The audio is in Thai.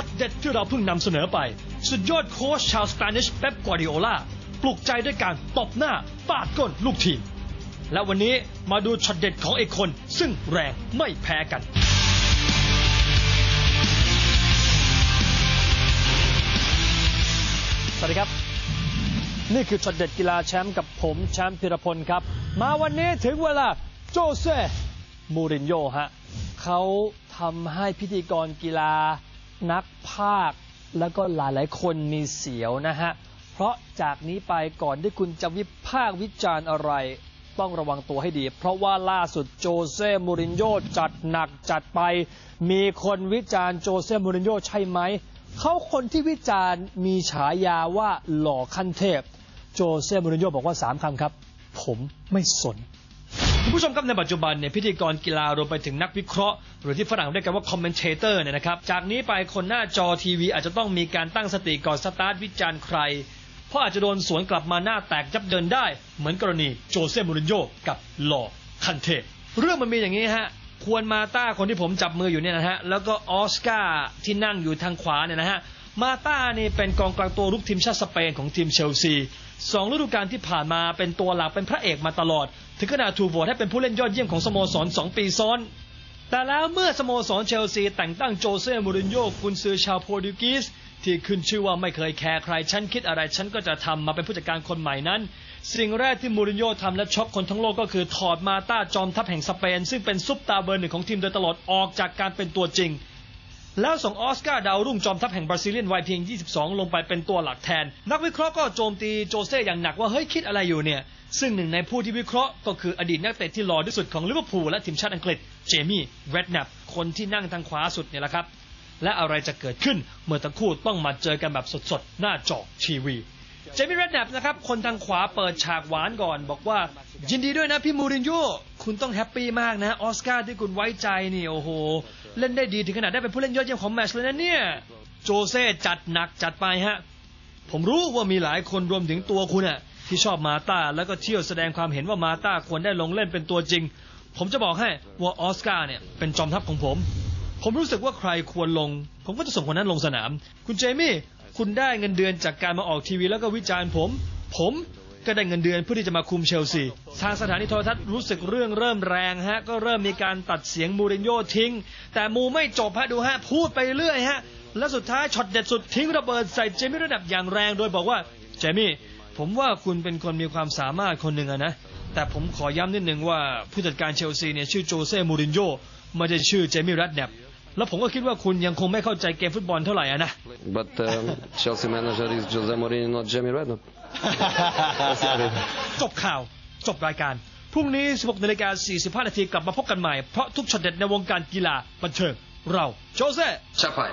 ช็อตเด็ดที่เราเพิ่งนำเสนอไป สุดยอดโค้ชชาวสเปนิชเป๊ปกวาดิโอลาปลุกใจด้วยการตบหน้าปาดก้นลูกทีม และวันนี้มาดูช็อตเด็ดของเอกคนซึ่งแรงไม่แพ้กันสวัสดีครับ นี่คือช็อตเด็ดกีฬาแชมป์กับผมแชมป์พิรพลครับ มาวันนี้ถึงเวลาโจเซ่มูรินโญ่ฮะเขาทำให้พิธีกรกีฬา นักภาค แล้วก็หลายๆคนมีเสียวนะฮะ เพราะจากนี้ไปก่อนที่คุณจะวิพากษ์วิจารณ์อะไร ต้องระวังตัวให้ดี เพราะว่าล่าสุดโจเซ่มูรินโญ่จัดหนักจัดไป มีคนวิจารณ์โจเซ่มูรินโญ่ใช่ไหม เขาคนที่วิจารณ์มีฉายาว่าหล่อขั้นเทพ โจเซ่มูรินโญ่บอกว่า 3คำครับ ผมไม่สน คุณผู้ชมครับในปัจจุบันเนี่ยพิธีกรกีฬารวมไปถึงนักวิเคราะห์ หรือที่ฝรั่งเรียกกันว่าคอมเมนเทเตอร์เนี่ยนะครับจากนี้ไปคนหน้าจอทีวีอาจจะต้องมีการตั้งสติก่อนสตาร์ทวิจารณ์ใคร เพราะอาจจะโดนสวนกลับมาหน้าแตกยับเยินได้ เหมือนกรณีโจเซ่มูรินโญ่กับหล่อคันเทเรื่องมันมีอย่างนี้ฮะควรมาต้าคนที่ผมจับมืออยู่เนี่ยนะฮะแล้วก็ออสการ์ที่นั่งอยู่ทางขวาเนี่ยนะฮะ มาต้านี่เป็นกองกลางตัวรุกทีมชาติสเปนของทีมเชลซีสองฤดูกาลที่ผ่านมาเป็นตัวหลักเป็นพระเอกมาตลอด ถึงขนาดถูกโหวตให้เป็นผู้เล่นยอดเยี่ยมของสโมสรสองปีซ้อน แต่แล้วเมื่อสโมสรเชลซีแต่งตั้งโจเซ่มูรินโญ่กุนซือชาวโปรตุเกสที่ขึ้นชื่อว่าไม่เคยแคร์ใคร ฉันคิดอะไรฉันก็จะทำมาเป็นผู้จัดการคนใหม่นั้น สิ่งแรกที่มูรินโญ่ทำและช็อกคนทั้งโลกก็คือถอดมาต้าจอมทัพแห่งสเปน ซึ่งเป็นซุปตาเบอร์หนึ่งของทีมโดยตลอดออกจากการเป็นตัวจริง แล้วส่งออสการ์ดาวรุ่งจอมทัพแห่งบราซิเลียนวัยเพียง 22 ลงไปเป็นตัวหลักแทน นักวิเคราะห์ก็โจมตีโจเซ่อย่างหนักว่าเฮ้ยคิดอะไรอยู่เนี่ย ซึ่งหนึ่งในผู้ที่วิเคราะห์ก็คืออดีตนักเตะที่หล่อที่สุดของลิเวอร์พูลและทีมชาติอังกฤษเจมี่เรดแนปคนที่นั่งทางขวาสุดเนี่ยแหละครับและอะไรจะเกิดขึ้นเมื่อทั้งคู่ต้องมาเจอกันแบบสดๆ หน้าจอทีวี เจมี่เรดแนปนะครับ คนทางขวาเปิดฉากหวานก่อน บอกว่า ยินดีด้วยนะพี่มูรินโญ่คุณต้องแฮปปี้มากนะ ออสการ์ที่คุณไว้ใจนี่โอ้โห เล่นได้ดีถึงขนาดได้เป็นผู้เล่นยอดเยี่ยมของแมชเลยนะเนี่ย โจเซ่จัดหนักจัดไปฮะ ผมรู้ว่ามีหลายคนรวมถึงตัวคุณอะที่ชอบมาตาแล้วก็เที่ยวแสดงความเห็นว่ามาตาควรได้ลงเล่นเป็นตัวจริง ผมจะบอกให้ว่าออสการ์เนี่ยเป็นจอมทัพของผม ผมรู้สึกว่าใครควรลง ผมก็จะส่งคนนั้นลงสนาม คุณเจมี่ คุณได้เงินเดือนจากการมาออกทีวีแล้วก็วิจารณ์ผม ผมก็ได้เงินเดือนเพื่อที่จะมาคุมเชลซีทางสถานีโทรทัศน์รู้สึกเรื่องเริ่มแรงฮะ ก็เริ่มมีการตัดเสียงมูรินโญ่ทิ้ง แต่มูไม่จบฮะดูฮะ พูดไปเรื่อยฮะ แล้วสุดท้ายช็อตเด็ดสุดทิ้งระเบิดใส่เจมี่ระดับอย่างแรงโดยบอกว่าเจมี่ผมว่าคุณเป็นคนมีความสามารถคนหนึ่งอะนะ แต่ผมขอย้ำนิดนึงว่าผู้จัดการเชลซีเนี่ยชื่อโจเซ่มูรินโญ่ไม่ได้ชื่อเจมี่รัดแนบ แล้วผมก็คิดว่าคุณยังคงไม่เข้าใจเกมฟุตบอลเท่าไหร่อะนะ But um, Chelsea manager is Jose Mourinho, not Jamie Redknapp. จบข่าว จบรายการ พรุ่งนี้ 16นาฬิกา45 นาทีกลับมาพบกันใหม่ เพราะทุกช็อตเด็ดในวงการกีฬาบันเทิงเราโจเซ่ Chapai.